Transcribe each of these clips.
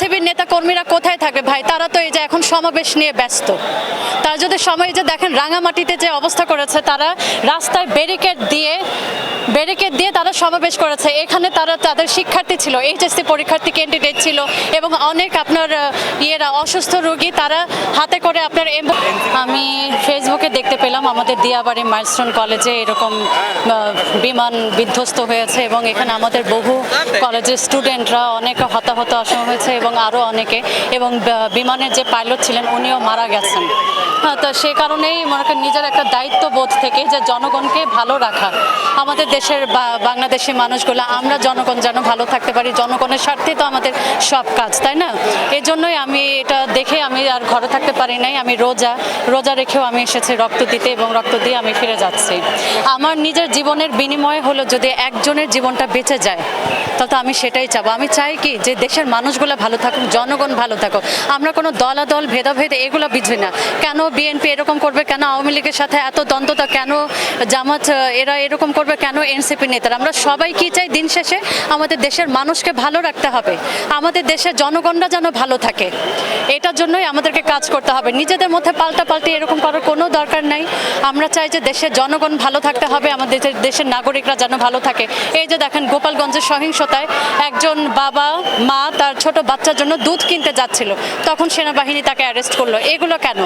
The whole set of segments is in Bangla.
এনসিবির নেতা কর্মীরা কোথায় থাকবে ভাই? তারা তো এই যে এখন সমাবেশ নিয়ে ব্যস্ত। তারা যদি সময় যে দেখেন রাঙামাটিতে যে অবস্থা করেছে, তারা রাস্তায় ব্যারিকেড দিয়ে ব্যারিকেড দিয়ে তারা সমাবেশ করেছে। এখানে তারা তাদের শিক্ষার্থী ছিল এইচএসসি পরীক্ষার্থী ক্যান্ডিডেট ছিল এবং অনেক আপনার ইয়েরা অসুস্থ রোগী তারা হাতে করে আপনার আমি ফেসবুকে দেখতে পেলাম আমাদের দিয়াবাড়ি মাইলস্টোন কলেজে এরকম বিমান বিধ্বস্ত হয়েছে এবং এখানে আমাদের বহু কলেজের স্টুডেন্টরা অনেক হতাহত আসা হয়েছে এবং আরও অনেকে এবং বিমানের যে পাইলট ছিলেন উনিও মারা গেছেন। হ্যাঁ তো সে কারণেই মনে করেন নিজের একটা দায়িত্ববোধ থেকে যে জনগণকে ভালো রাখা। আমাদের দেশের বাংলাদেশি মানুষগুলো, আমরা জনগণ যেন ভালো থাকতে পারি, জনগণের স্বার্থে তো আমাদের সব কাজ, তাই না? এই জন্যই আমি এটা দেখে আমি আর ঘরে থাকতে পারি নাই, আমি রোজা রোজা রেখেও আমি এসেছি রক্ত দিতে এবং রক্ত দিয়ে আমি ফিরে যাচ্ছি। আমার নিজের জীবনের বিনিময় হলো যদি একজনের জীবনটা বেঁচে যায়, তাহলে আমি সেটাই চাবো। আমি চাই কি যে দেশের মানুষগুলো ভালো থাকুক, জনগণ ভালো থাকুক। আমরা কোনো দলাদল, ভেদাভেদ এগুলো বুঝি না। কেন বিএনপি এরকম করবে? কেন আওয়ামী লীগের সাথে এত দ্বন্দ্বতা? কেন জামাত, এরা এরকম করবে? কেন এনসিপি নেতারা? আমরা সবাই কি চাই দিন শেষে? আমাদের দেশের মানুষকে ভালো রাখতে হবে। আমাদের দেশের জনগণরা যেন ভালো থাকে। এটার জন্যই আমাদেরকে কাজ করতে হবে। নিজেদের মধ্যে পাল্টা পাল্টি এরকম করার কোনো দরকার নাই। আমরা চাই যে দেশের জনগণ ভালো থাকতে হবে। আমাদের দেশের- নাগরিকরা যেন ভালো থাকে। এই যে দেখেন, গোপালগঞ্জের সহিংসতায় একজন বাবা, মা, তার ছোট বাচ্চার জন্য দুধ কিনতে যাচ্ছিল। তখন সেনাবাহিনী তাকে অ্যারেস্ট করল। এগুলো কেন?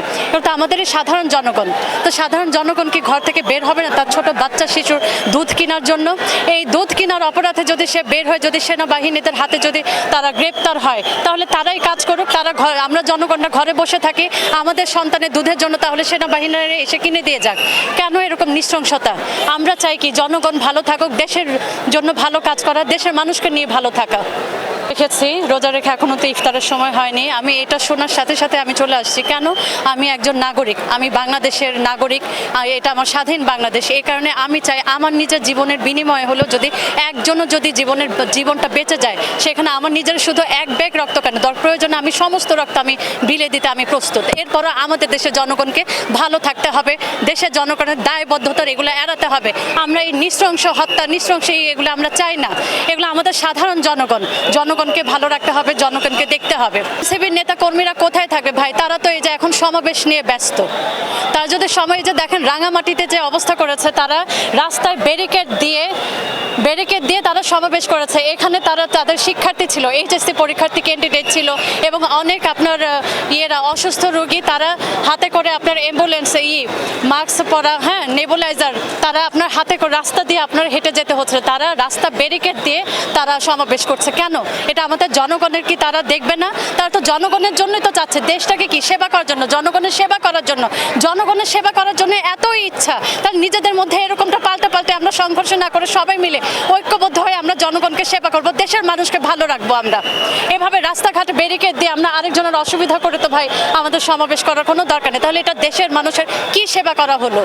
তো আমাদেরই সাধারণ জনগণ। তো সাধারণ জনগণ কি ঘর থেকে বের হবে না তার ছোট বাচ্চা শিশুর দুধ কেনার জন্য? এই দুধ কেনার অপরাধে যদি সে বের হয়, যদি সেনাবাহিনীদের হাতে যদি তারা গ্রেপ্তার হয়, তাহলে তারাই কাজ করুক। তারা ঘর আমরা জনগণরা ঘরে বসে থাকি। আমাদের সন্তানের দুধের জন্য তাহলে সেনাবাহিনীরা এসে কিনে দিয়ে যাক। কেন এরকম নৃশংসতা? আমরা চাই কি জনগণ ভালো থাকুক, দেশের জন্য ভালো কাজ করা, দেশের মানুষকে নিয়ে ভালো থাকা। রেখেছি রোজা রেখে এখনও তো ইফতারের সময় হয়নি। আমি এটা শোনার সাথে সাথে আমি চলে আসছি। কেন? আমি একজন নাগরিক, আমি বাংলাদেশের নাগরিক এটা আমার স্বাধীন বাংলাদেশ। এই কারণে আমি চাই আমার নিজের জীবনের বিনিময় হলো যদি একজনও যদি জীবনের জীবনটা বেঁচে যায়, সেখানে আমার নিজের শুধু এক ব্যাগ রক্ত কেন? দর প্রয়োজনে আমি সমস্ত রক্ত আমি বিলে দিতে আমি প্রস্তুত। এরপরও আমাদের দেশের জনগণকে ভালো থাকতে হবে। দেশের জনগণের দায়বদ্ধতার এগুলো এড়াতে হবে। আমরা এই নৃশংস হত্যা, নৃশংস এগুলো আমরা চাই না। এগুলো আমাদের সাধারণ জনগণ জনগণ জনগণকে ভালো রাখতে হবে, জনগণকে দেখতে হবে। সিবির নেতা কর্মীরা কোথায় থাকবে ভাই? তারা তো এই যে এখন সমাবেশ নিয়ে ব্যস্ত। তারা যদি সময় যে দেখেন, রাঙামাটিতে যে অবস্থা করেছে, তারা রাস্তায় ব্যারিকেড দিয়ে ব্যারিকেড দিয়ে তারা সমাবেশ করেছে। এখানে তারা তাদের শিক্ষার্থী ছিল, এইচএসসি পরীক্ষার্থী ক্যান্ডিডেট ছিল এবং অনেক আপনার ইয়েরা অসুস্থ রোগী, তারা হাতে করে আপনার অ্যাম্বুলেন্সে ই মাস্ক পরা হ্যাঁ নেবুলাইজার তারা আপনার হাতে করে রাস্তা দিয়ে আপনার হেঁটে যেতে হচ্ছে। তারা রাস্তা ব্যারিকেড দিয়ে তারা সমাবেশ করছে। কেন? এটা আমাদের জনগণের কি তারা দেখবে না? তারা তো জনগণের জন্যই তো চাচ্ছে। দেশটাকে কি সেবা করার জন্য? জনগণের সেবা করার জন্য। জনগণের সেবা করার জন্য এতই ইচ্ছা। তার নিজেদের মধ্যে এরকমটা পাল্টা পাল্টে আমরা সংঘর্ষ না করে সবাই মিলে ঐক্যবদ্ধ হয়ে আমরা জনগণকে সেবা করব দেশের মানুষকে ভালো রাখব আমরা। এভাবে রাস্তাঘাটে ব্যারিকেড দিয়ে আমরা আরেকজনের অসুবিধা করে তো ভাই আমাদের সমাবেশ করার কোনো দরকার নেই। তাহলে এটা দেশের মানুষের কি সেবা করা হলো?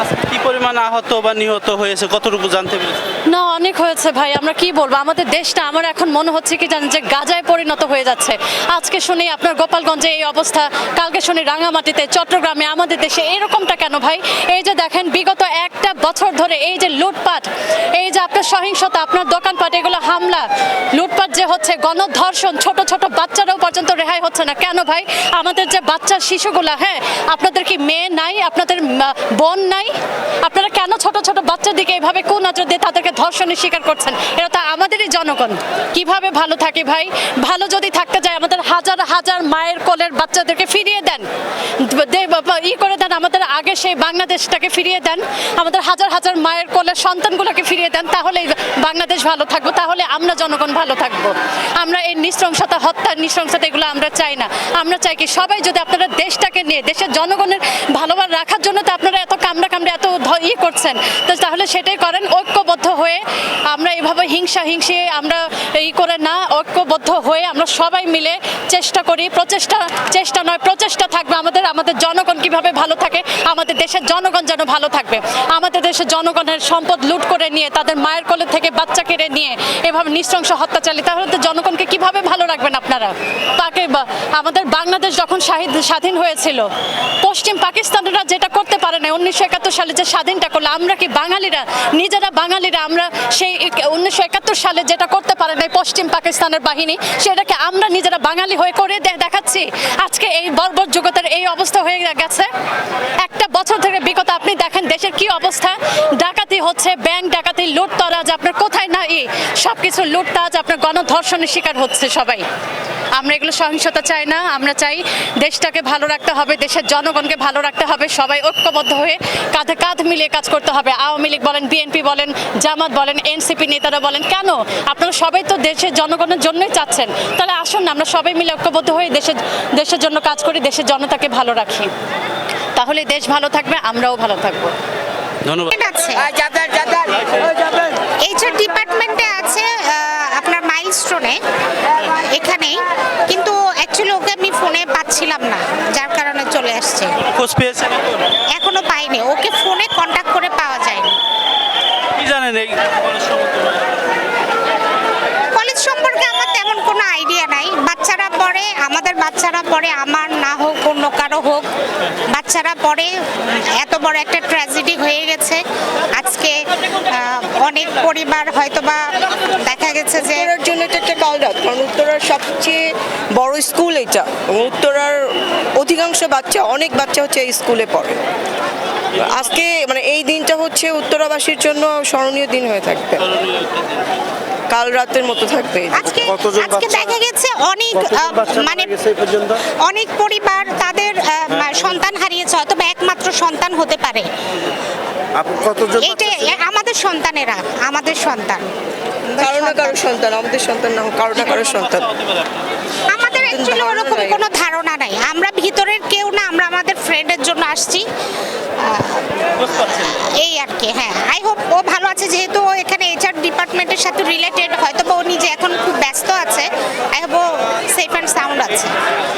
আচ্ছা, কি পরিমাণ আহত বা নিহত হয়েছে কতটুকু জানতে পেরেছেন? না অনেক হয়েছে ভাই আমরা কি বলব? আমাদের দেশটা আমার এখন মনে হচ্ছে কি জানেন যে গাজায় পরিণত হয়ে যাচ্ছে। আজকে শুনি আপনার গোপালগঞ্জে এই অবস্থা কালকে শুনি রাঙামাটিতে চট্টগ্রামে আমাদের দেশে এরকমটা কেন ভাই? এই যে দেখেন বিগত একটা বছর ধরে এই যে লুটপাট এই যে আপনার সহিংসতা, আপনার দোকানপাট, এগুলো হামলা, লুটপাট যে হচ্ছে, গণধর্ষণ, ছোট ছোট বাচ্চারাও পর্যন্ত রেহাই হচ্ছে না। কেন ভাই? আমাদের যে বাচ্চা, শিশুগুলা হ্যাঁ আপনাদের কি মেয়ে নাই? আপনাদের বোন নাই? আপনারা কেন ছোট ছোট বাচ্চার দিকে এইভাবে কোন নজর দিয়ে তাদেরকে ধর্ষণের শিকার করছেন? এরা তো আমাদেরই জনগণ। কীভাবে ভালো থাকে ভাই? ভালো যদি থাকতে যায়, আমাদের হাজার হাজার মায়ের কোলের বাচ্চাদেরকে ফিরিয়ে দেন। ই করে দেন আমাদের আগে সেই বাংলাদেশটাকে ফিরিয়ে দেন। আমাদের হাজার হাজার মায়ের কোলের সন্তানগুলোকে ফিরিয়ে দেন। তাহলে বাংলাদেশ ভালো থাকব, তাহলে আমরা জনগণ ভালো থাকব। আমরা এই নৃশংসতা, হত্যার নৃশংসতা এগুলো আমরা চাই না। আমরা চাই কি সবাই যদি আপনারা দেশটাকে নিয়ে, দেশের জনগণের ভালোভাবে রাখার জন্য তো আপনারা এত কামড়া কামড়ে এত ইয়ে করছেন, তো তাহলে সেটাই করেন ঐক্যবদ্ধ হয়ে আমরা এভাবে হিংসা হিংসি আমরা ই করে না ঐক্যবদ্ধ হয়ে আমরা সবাই মিলে চেষ্টা করি। প্রচেষ্টা, চেষ্টা নয়, প্রচেষ্টা থাকবে আমাদের। আমাদের জনগণ কীভাবে ভালো থাকে, আমাদের দেশের জনগণ যেন ভালো থাকবে। আমাদের দেশের জনগণের সম্পদ লুট করে নিয়ে, তাদের মায়ের কোলে থেকে বাচ্চা কেড়ে নিয়ে এভাবে নৃশংস হত্যা চালিয়ে, তাহলে তো জনগণকে কীভাবে ভালো রাখবেন আপনারা? তাকে আমাদের বাংলাদেশ যখন স্বাধীন হয়েছিল, পশ্চিম পাকিস্তানিরা যেটা করতে পারে না উনিশশো একাত্তর সালে যে স্বাধীনটা করল, আমরা কি বাঙালিরা, নিজেরা বাঙালিরা আমরা সেই উনিশশো একাত্তর সালে যেটা করতে পারে না পশ্চিম পাকিস্তানের বাহিনী, সেটাকে আমরা নিজেরা বাঙালি হয়ে করে দেখাচ্ছি। আজকে এই বর্বর জগতের এই অবস্থা হয়ে গেছে। একটা বছর থেকে বিগত আপনি দেখেন দেশের কি অবস্থা। ডাকাতি হচ্ছে, ব্যাংক ডাকাতি, লুটতরাজ, আপনার কোথায় না ই সব কিছু লুটতাজ, আপনার গণধর্ষণের শিকার হচ্ছে সবাই। আমরা এগুলো সহিংসতা চাই না, আমরা চাই দেশটাকে ভালো রাখতে হবে, দেশের জনগণকে ভালো রাখতে হবে, সবাই ঐক্যবদ্ধ হয়ে কাঁধে কাঁধ মিলিয়ে কাজ করতে হবে। আওয়ামী লীগ বলেন, বিএনপি বলেন জামাত বলেন এনসিপি নেতারা বলেন কেন? আপনারা সবাই তো দেশের জনগণের জন্যই চাচ্ছেন। তাহলে আসুন না আমরা সবাই মিলে ঐক্যবদ্ধ হয়ে দেশের দেশের জন্য কাজ করি দেশের জনতাকে ভালো রাখি। তাহলে দেশ ভালো থাকবে আমরাও ভালো থাকব। ধন্যবাদ। আছে। যাবেন যাবেন এইচআর ডিপার্টমেন্টে আছে আপনার মাইলস্টোনে এখানেই। কিন্তু অ্যাকচুয়ালি ওকে আমি ফোনে পাচ্ছিলাম না যার কারণে চলে আসছে। খোঁজ পেয়েছেন এখনও? পাইনি। ওকে ফোনে কন্ট্যাক্ট করে জানেন এই কলেজ সম্পর্কে? আমার তেমন কোনো আইডিয়া নাই। বাচ্চারা পড়ে আমাদের বাচ্চারা পড়ে আমার না হোক অন্য কারও হোক। বাচ্চারা পড়ে এত বড় একটা ট্র্যাজেডি হয়ে গেছে। আজকে অনেক পরিবার হয়তোবা দেখা গেছে যে জন্য এটা একটা কল রাত কারণ উত্তরার সবচেয়ে বড় স্কুল এটা উত্তরার অধিকাংশ বাচ্চা অনেক বাচ্চা হচ্ছে এই স্কুলে পড়ে। আজকে মানে এই দিনটা হচ্ছে উত্তরাবাসীর জন্য স্মরণীয় দিন হয়ে থাকবে। কাল রাতের মতো থাকবে আজকে আজকে দেখা গেছে অনেক মানে অনেক পরিবার তাদের সন্তান হারিয়েছে হয়তো একমাত্র সন্তান হতে পারে? আমাদের সন্তানেরা আমাদের সন্তান। কারও না কারও সন্তান। আমাদের সন্তান না হোক, কারও না কারও সন্তান। আমাদের ওরকম কোনো ধারণা নাই। আমরা ভিতরের কেউ না, আমরা আমাদের ফ্রেন্ডের জন্য আসছি। এই আর কি হ্যাঁ। আই হোপ ও ভালো আছে, যেহেতু ও এখানে এইচআর ডিপার্টমেন্টের সাথে রিলেটেড হয়তো বা ও নিজে এখন খুব ব্যস্ত আছে। আই হোপ ও সেফ অ্যান্ড সাউন্ড আছে।